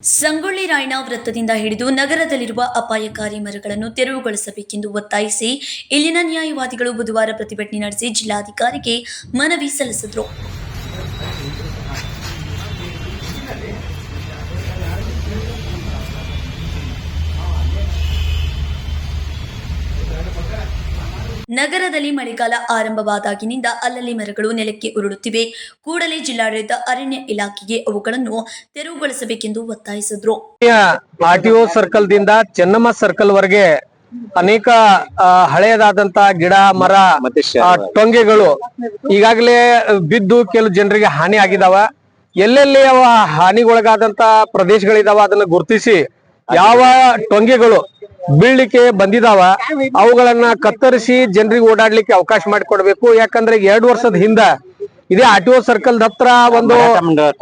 ಸಂಗೊಳ್ಳಿ ರಾಯಣ್ಣ ವೃತ್ತದಿಂದ ಹಿಡಿದು ನಗರದಲ್ಲಿರುವ ಅಪಾಯಕಾರಿ ಮರಗಳನ್ನು ತೆರವುಗೊಳಿಸಬೇಕೆಂದು ಒತ್ತಾಯಿಸಿ ಇಲ್ಲಿನ ನ್ಯಾಯವಾದಿಗಳು ಬುಧವಾರ ಪ್ರತಿಭಟನೆ ನಡೆಸಿ ಜಿಲ್ಲಾಧಿಕಾರಿಗೆ ಮನವಿ ಸಲ್ಲಿಸಿದರು. ನಗರದಲ್ಲಿ ಮಳೆಗಾಲ ಆರಂಭವಾದಾಗಿನಿಂದ ಅಲ್ಲಲ್ಲಿ ಮರಗಳು ನೆಲಕ್ಕೆ ಉರುಳುತ್ತಿವೆ. ಕೂಡಲೇ ಜಿಲ್ಲಾಡಳಿತ ಅರಣ್ಯ ಇಲಾಖೆಗೆ ಅವುಗಳನ್ನು ತೆರವುಗೊಳಿಸಬೇಕೆಂದು ಒತ್ತಾಯಿಸಿದ್ರು. ಆರ್ಟಿಒ ಸರ್ಕಲ್ ದಿಂದ ಚೆನ್ನಮ್ಮ ಸರ್ಕಲ್ ವರೆಗೆ ಅನೇಕ ಆ, ಹಳೆಯದಾದಂತ ಗಿಡ ಮರ ಟೊಂಗೆಗಳು ಈಗಾಗಲೇ ಬಿದ್ದು ಕೆಲವು ಜನರಿಗೆ ಹಾನಿ ಆಗಿದಾವ. ಎಲ್ಲೆಲ್ಲಿ ಅವ ಹಾನಿಗೊಳಗಾದಂತ ಪ್ರದೇಶಗಳಿದಾವ ಅದನ್ನ ಗುರುತಿಸಿ ಯಾವ ಟೊಂಗೆಗಳು ಬೀಳ್ಲಿಕ್ಕೆ ಬಂದಿದಾವ ಅವುಗಳನ್ನ ಕತ್ತರಿಸಿ ಜನರಿಗೆ ಓಡಾಡ್ಲಿಕ್ಕೆ ಅವಕಾಶ ಮಾಡಿಕೊಡ್ಬೇಕು ಯಾಕಂದ್ರೆ ಎರಡ್ ವರ್ಷದ ಹಿಂದ ಇದೇ ಆರ್ ಟಿ ಒ ಸರ್ಕಲ್ ಹತ್ರ ಒಂದು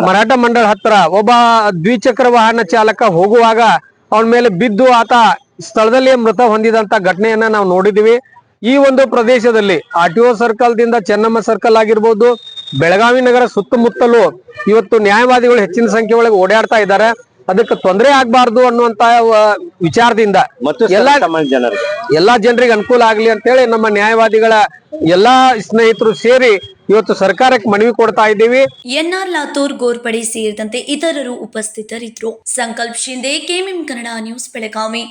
ಮರಾಠ ಮಂಡಳ ಹತ್ರ ಒಬ್ಬ ದ್ವಿಚಕ್ರ ವಾಹನ ಚಾಲಕ ಹೋಗುವಾಗ ಅವನ ಮೇಲೆ ಬಿದ್ದು ಆತ ಸ್ಥಳದಲ್ಲಿ ಮೃತ ಹೊಂದಿದಂತ ಘಟನೆಯನ್ನ ನಾವು ನೋಡಿದೀವಿ ಈ ಒಂದು ಪ್ರದೇಶದಲ್ಲಿ ಆರ್ ಟಿ ಒ ಸರ್ಕಲ್ ದಿಂದ ಚೆನ್ನಮ್ಮ ಸರ್ಕಲ್ ಆಗಿರ್ಬೋದು ಬೆಳಗಾವಿ ನಗರ ಸುತ್ತಮುತ್ತಲು ಇವತ್ತು ನ್ಯಾಯವಾದಿಗಳು ಹೆಚ್ಚಿನ ಸಂಖ್ಯೆ ಒಳಗೆ ಓಡಾಡ್ತಾ ಇದ್ದಾರೆ ಅದಕ್ಕೆ ತೊಂದರೆ ಆಗ್ಬಾರ್ದು ಅನ್ನುವಂತ ವಿಚಾರದಿಂದ ಮತ್ತು ಎಲ್ಲಾ ಜನರಿಗೆ. ಎಲ್ಲಾ ಜನರಿಗೆ ಅನುಕೂಲ ಆಗ್ಲಿ ಅಂತೇಳಿ ನಮ್ಮ ನ್ಯಾಯವಾದಿಗಳ ಎಲ್ಲಾ ಸ್ನೇಹಿತರು ಸೇರಿ ಇವತ್ತು ಸರ್ಕಾರಕ್ಕೆ ಮನವಿ ಕೊಡ್ತಾ ಇದ್ದೀವಿ. ಎನ್ಆರ್ ಲಾತೂರ್ ಗೋರ್ಪಡೆ ಸೇರಿದಂತೆ ಇತರರು ಉಪಸ್ಥಿತರಿದ್ದರು. Sankalp Shinde KMM Kannada news Belagavi.